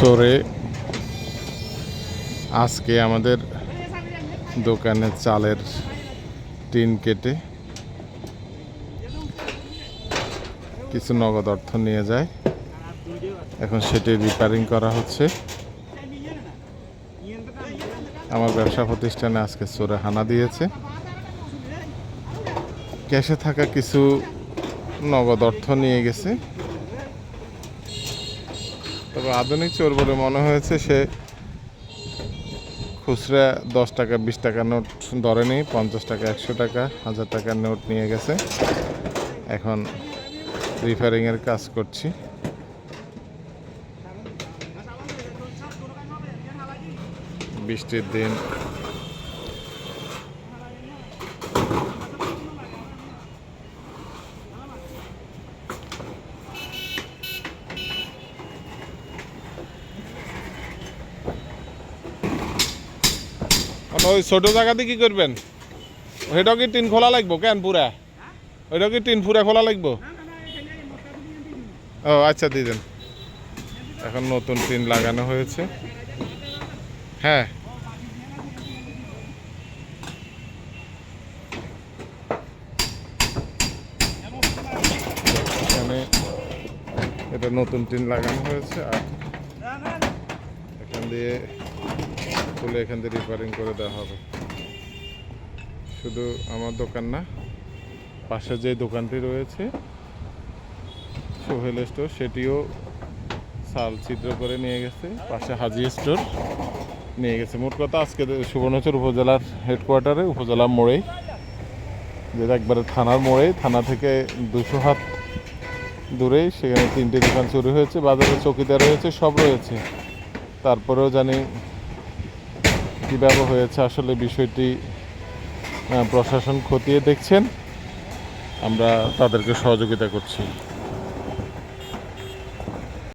সরে আজকে আমাদের দোকানে চালের টিন কেটে কিছু নগদ অর্থ নিয়ে যায়। এখন সেটি রিপেয়ারিং করা হচ্ছে। আমার ব্যবসা প্রতিষ্ঠানে আজকে চোরে হানা দিয়েছে। ক্যাশে থাকা কিছু নগদ অর্থ নিয়ে গেছে। তবে আধুনিক চোর বলে মনে হয়েছে সে খুচরা দশ টাকা, বিশ টাকা নোট ধরেনি, পঞ্চাশ টাকা, একশো টাকা, হাজার টাকার নোট নিয়ে গেছে। এখন রিফারিংয়ের কাজ করছি। বৃষ্টির দিন ওই ছোট জায়গাতে কি করবেন? ওইটাও কি টিন খোলা লাগবো কেন পুরা? ওইটাও কি টিন পুরা খোলা লাগবো? ও আচ্ছা দিয়ে দেন। এখন নতুন টিন লাগানো হয়েছে। হ্যাঁ। এখানে এটা নতুন টিন লাগানো হয়েছে, আর এখান দিয়ে খুলে এখান দিয়ে রিপেয়ারিং করে দেওয়া হবে। শুধু আমার দোকান না, পাশে যে দোকানটি রয়েছে, সোহেল স্টোর সেটিও সাল ছিদ্র করে নিয়ে গেছে, পাশে হাজি স্টোর নিয়ে গেছে। মোট কথা আজকে সুবর্ণচর উপজেলার হেডকোয়ার্টারে উপজেলা মোড়েই যেটা একবারে থানার মোড়েই থানা থেকে দুশো হাত দূরেই সেখানে তিনটে দোকান চুরি হয়েছে, বাজারে চকিদার রয়েছে, সব রয়েছে। তারপরেও জানি কীভাবে হয়েছে আসলে বিষয়টি প্রশাসন খতিয়ে দেখছেন। আমরা তাদেরকে সহযোগিতা করছি।